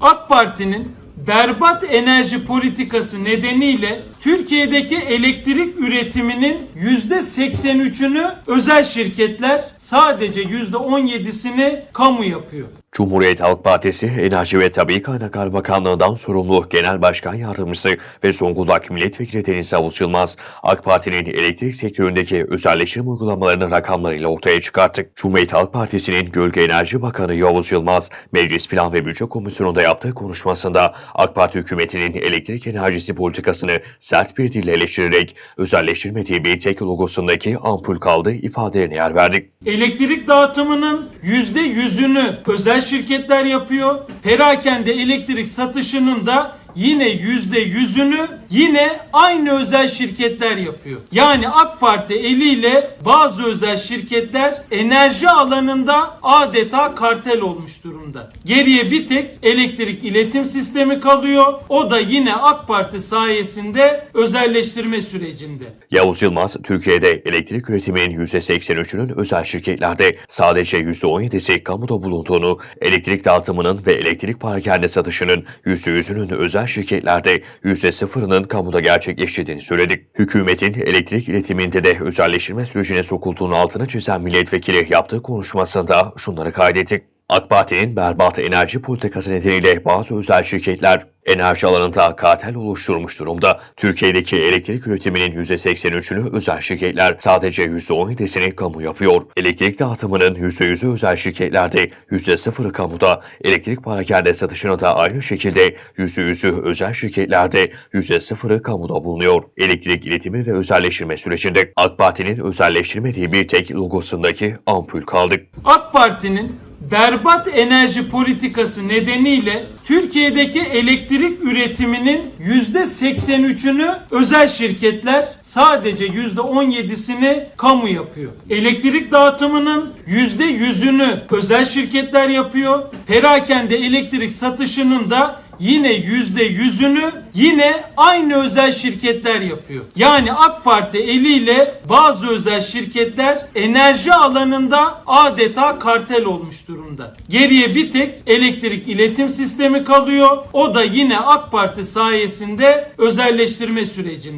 AK Parti'nin berbat enerji politikası nedeniyle Türkiye'deki elektrik üretiminin %83'ünü özel şirketler sadece %17'sini kamu yapıyor. Cumhuriyet Halk Partisi Enerji ve Tabi Kaynaklar Bakanlığı'ndan sorumlu Genel Başkan Yardımcısı ve Zonguldak Milletvekili Deniz Yavuz Yılmaz, AK Parti'nin elektrik sektöründeki özelleştirme uygulamalarını rakamlarıyla ortaya çıkarttı. Cumhuriyet Halk Partisi'nin Gölge Enerji Bakanı Yavuz Yılmaz, Meclis Plan ve Bütçe Komisyonu'nda yaptığı konuşmasında AK Parti hükümetinin elektrik enerjisi politikasını sert bir dille eleştirerek özelleştirmediği bir tek logosundaki ampul kaldığı ifadelerine yer verdi. Elektrik dağıtımının %100'ünü özel şirketler yapıyor. Perakende elektrik satışının da yine %100'ünü yine aynı özel şirketler yapıyor. Yani AK Parti eliyle bazı özel şirketler enerji alanında adeta kartel olmuş durumda. Geriye bir tek elektrik iletim sistemi kalıyor. O da yine AK Parti sayesinde özelleştirme sürecinde. Yavuz Yılmaz, Türkiye'de elektrik üretiminin %83'ünün özel şirketlerde sadece %17'si kamuda bulunduğunu, elektrik dağıtımının ve elektrik parakende satışının %100'ünün özel şirketlerde %0'ının kamuda gerçekleştiğini söyledi. Hükümetin elektrik iletiminde de özelleştirme sürecine sokulduğunu altını çizen milletvekili yaptığı konuşmasında şunları kaydetti. AK Parti'nin berbat enerji politikası nedeniyle bazı özel şirketler enerji alanında kartel oluşturmuş durumda. Türkiye'deki elektrik üretiminin %83'ünü özel şirketler sadece %17'sini kamu yapıyor. Elektrik dağıtımının %100'ü özel şirketlerde, %0'ı kamuda, elektrik parakende satışını da aynı şekilde %100'ü özel şirketlerde, %0'ı kamuda bulunuyor. Elektrik iletimi ve özelleştirme sürecinde AK Parti'nin özelleştirmediği bir tek logosundaki ampul kaldı. AK Parti'nin berbat enerji politikası nedeniyle Türkiye'deki elektrik üretiminin %83'ünü özel şirketler sadece %17'sini kamu yapıyor. Elektrik dağıtımının %100'ünü özel şirketler yapıyor. Perakende elektrik satışının da yine yüzde yüzünü yine aynı özel şirketler yapıyor. Yani AK Parti eliyle bazı özel şirketler enerji alanında adeta kartel olmuş durumda. Geriye bir tek elektrik iletim sistemi kalıyor. O da yine AK Parti sayesinde özelleştirme sürecinde.